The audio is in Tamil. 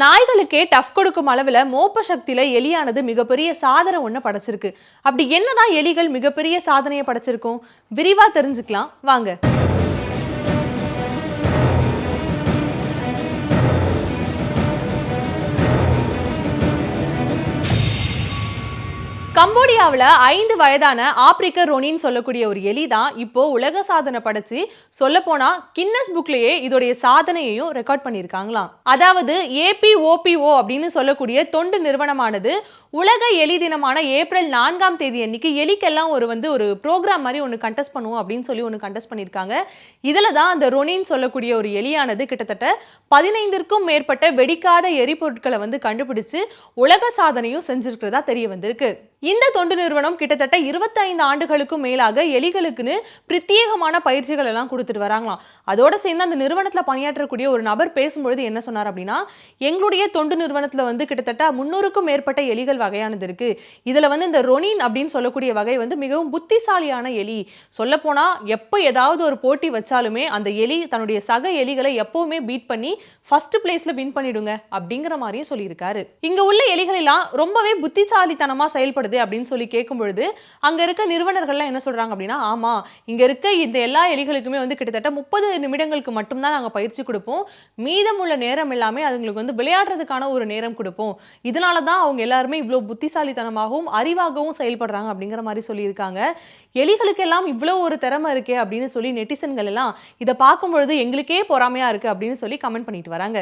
நாய்களுக்கே டஃப் கொடுக்கும் அளவில் மோப்ப சக்தியில எலியானது மிகப்பெரிய சாதனை ஒன்று படைச்சிருக்கு. அப்படி என்னதான் எலிகள் மிகப்பெரிய சாதனையை படைச்சிருக்கும்? விரிவா தெரிஞ்சுக்கலாம். வாங்க. கம்போடியாவில் ஐந்து வயதான ஆப்பிரிக்க ரொனின்னு சொல்லக்கூடிய ஒரு எலி தான் இப்போ உலக சாதனை படைச்சு சொல்ல போனா கின்னஸ் புக்லேயே இதோடைய சாதனையையும் ரெக்கார்ட் பண்ணியிருக்காங்களாம். அதாவது ஏபிஓபிஓ அப்படின்னு சொல்லக்கூடிய தொண்டு நிறுவனமானது உலக எலி தினமான ஏப்ரல் நான்காம் தேதி அன்னைக்கு எலிக்கெல்லாம் ஒரு வந்து ஒரு ப்ரோக்ராம் மாதிரி ஒன்று கண்டெஸ்ட் பண்ணுவோம் அப்படின்னு சொல்லி ஒன்று கண்டஸ்ட் பண்ணியிருக்காங்க. இதில் தான் அந்த ரொனின்னு சொல்லக்கூடிய ஒரு எலியானது கிட்டத்தட்ட பதினைந்திற்கும் மேற்பட்ட வெடிக்காத எரிபொருட்களை வந்து கண்டுபிடிச்சு உலக சாதனையும் செஞ்சிருக்கிறதா தெரிய வந்திருக்கு. இந்த தொண்டு நிறுவனம் கிட்டத்தட்ட 25 ஆண்டுகளுக்கும் மேலாக எலிகளுக்குன்னு பிரத்யேகமான பயிற்சிகள் எல்லாம் கொடுத்துட்டு வராங்களாம். அதோட சேர்ந்து அந்த நிறுவனத்தில் பணியாற்றக்கூடிய ஒரு நபர் பேசும்பொழுது என்ன சொன்னார் அப்படின்னா எங்களுடைய தொண்டு நிறுவனத்தில் வந்து கிட்டத்தட்ட முன்னூறுக்கும் மேற்பட்ட எலிகள் வகையானது இருக்கு. இதில் வந்து இந்த ரொனின் அப்படின்னு சொல்லக்கூடிய வகை வந்து மிகவும் புத்திசாலியான எலி. சொல்லப்போனால் எப்போ ஏதாவது ஒரு போட்டி வச்சாலுமே அந்த எலி தன்னுடைய சக எலிகளை எப்பவுமே பீட் பண்ணி ஃபர்ஸ்ட் பிளேஸில் வின் பண்ணிடுங்க அப்படிங்கிற மாதிரியும் சொல்லியிருக்காரு. இங்கே உள்ள எலிகள் எல்லாம் ரொம்பவே புத்திசாலித்தனமாக செயல்படுது. அப்படின்னு சொல்லி கேட்கும் பொழுது அங்கே இருக்க நிறுவனர்கள்லாம் என்ன சொல்றாங்க அப்படின்னா ஆமா இங்கே இருக்க இந்த எல்லா எலிகளுக்குமே வந்து கிட்டத்தட்ட முப்பது நிமிடங்களுக்கு மட்டும்தான் நாங்கள் பயிற்சி கொடுப்போம். மீதமுள்ள நேரம் எல்லாமே அதுங்களுக்கு வந்து விளையாடுறதுக்கான ஒரு நேரம் கொடுப்போம். இதனால தான் அவங்க எல்லாருமே இவ்வளோ புத்திசாலித்தனமாகவும் அறிவாகவும் செயல்படுறாங்க அப்படிங்கிற மாதிரி சொல்லியிருக்காங்க. எலிகளுக்கெல்லாம் இவ்வளோ ஒரு திறமை இருக்கே அப்படின்னு சொல்லி நெட்டிசன்கள் எல்லாம் இதை பார்க்கும்பொழுது எங்களுக்கே பொறாமையாக இருக்கு அப்படின்னு சொல்லி கமெண்ட் பண்ணிட்டு வராங்க.